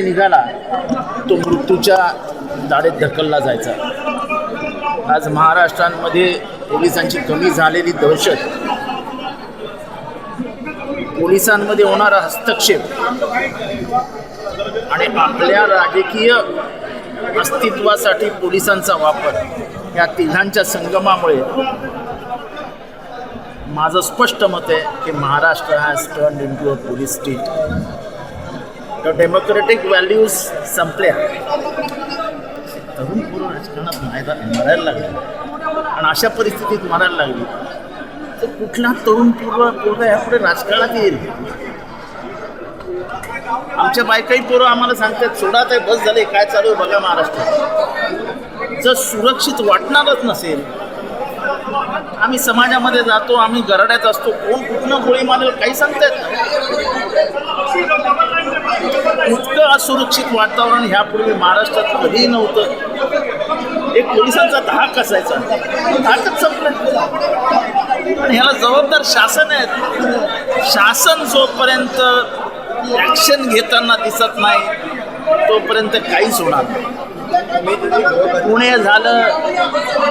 निघाला तो मृत्यूच्या दाढेत ढकलला जायचा. आज महाराष्ट्रांमध्ये पोलिसांची कमी झालेली दहशत. पोलिसांमध्ये होणारा हस्तक्षेप आणि आपल्या राजकीय अस्तित्वासाठी पोलिसांचा वापर या तिघांच्या संगमामुळे माझं स्पष्ट मत आहे की Maharashtra has turn into a police state. तर डेमोक्रेटिक व्हॅल्यूज संपल्या. तरुण पूर्व राजकारणात मायदा मरायला लागले. आणि अशा परिस्थितीत मरायला लागली. तर कुठला तरुण पूर्व पूर्व यापुढे राजकारणात येईल? आमच्या बायकाही पोरं आम्हाला सांगतात सोडा ते बस झाले काय चालू आहे बघा महाराष्ट्रात जर सुरक्षित वाटणारच नसेल आम्ही समाजामध्ये जातो आम्ही गरड्यात असतो कोण कुठनं गोळी मारेल काही सांगतात इतकं असुरक्षित वातावरण ह्यापूर्वी महाराष्ट्रात कधीही नव्हतं. एक पोलिसांचा धाक असायचा. धाकच संपलं. आणि ह्याला जबाबदार शासन आहेत. शासन जोपर्यंत ॲक्शन घेताना दिसत नाही तोपर्यंत काहीच होणार नाही. पुणे झालं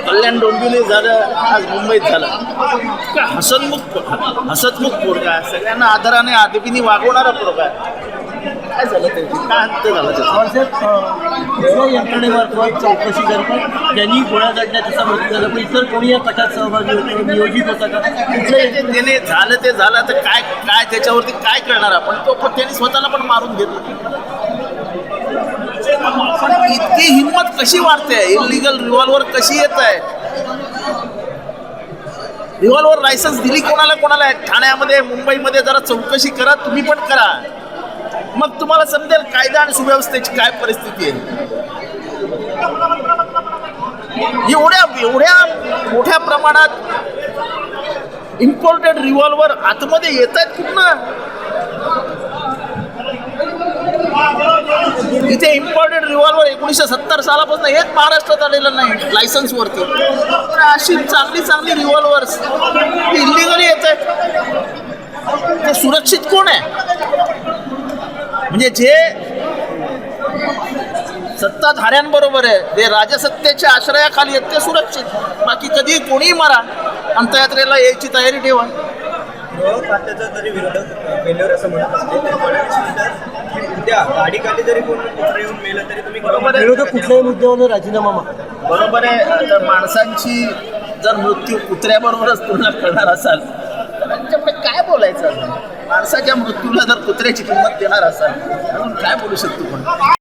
कल्याण डोंबिवली झालं आज मुंबईत झालं. का हसतमुख हसतमुख पोरगा सगळ्यांना आदराने आदबीने वागवणारा पोरगा आहे. काय झालं ते? काय अंत झालं त्याचं? दुसऱ्या यंत्रणेमार्फत चौकशी करतात ज्यांनी गोळ्या काढण्यात त्याचा मृत्यू झाला पण इतर कोणी या कटात सहभागी होते नियोजित होता का? कुठल्या जे त्याने झालं ते झालं तर काय काय त्याच्यावरती काय करणार आपण? तो पण त्यांनी स्वतःला पण मारून घेतलं. पण इतकी हिंमत कशी वाढते? इलिगल रिव्हॉल्वर कशी येत आहे? रिव्हॉल्वर लायसन्स दिली कोणाला कोणाला? आहे? ठाण्यामध्ये मुंबईमध्ये जरा चौकशी करा तुम्ही पण करा. मग तुम्हाला समजेल कायदा आणि सुव्यवस्थेची काय परिस्थिती आहे. एवढ्या एवढ्या मोठ्या प्रमाणात इम्पोर्टेड रिव्हॉल्वर आतमध्ये येत आहेत कुठनं इथे इम्पोर्टेड रिव्हॉल्वर एकोणीसशे सत्तर सालापासून हेच महाराष्ट्रात आलेलं नाही लायसन्सवरती तर अशी चांगली चांगली रिव्हॉल्वर्स इलिगली येत आहेत ते सुरक्षित कोण म्हणजे जे सत्ताधाऱ्यांबरोबर आहे जे राजसत्तेच्या आश्रयाखाली आहेत ते सुरक्षित. बाकी कधी कोणीही मारा अंतयात्रेला यायची तयारी ठेवा. जरी विरोधक फेल्युअर असं म्हणत असले तरी फडणवीस म्हणतात उद्या गाडीखाली जरी कोण कुत्रा येऊन मेलं तरी तुम्ही बरोबर आहे. विरोधक कुठल्याही मुद्द्यावर राजीनामा मागतात बरोबर आहे. तर माणसांची जर मृत्यू कुत्र्याबरोबरच तुलना करणार असाल तर त्यांच्यापुढे काय बोलायचं? माणसाच्या मृत्यूला जर कुत्र्याची किंमत देणार असाल म्हणून काय बोलू शकतो पण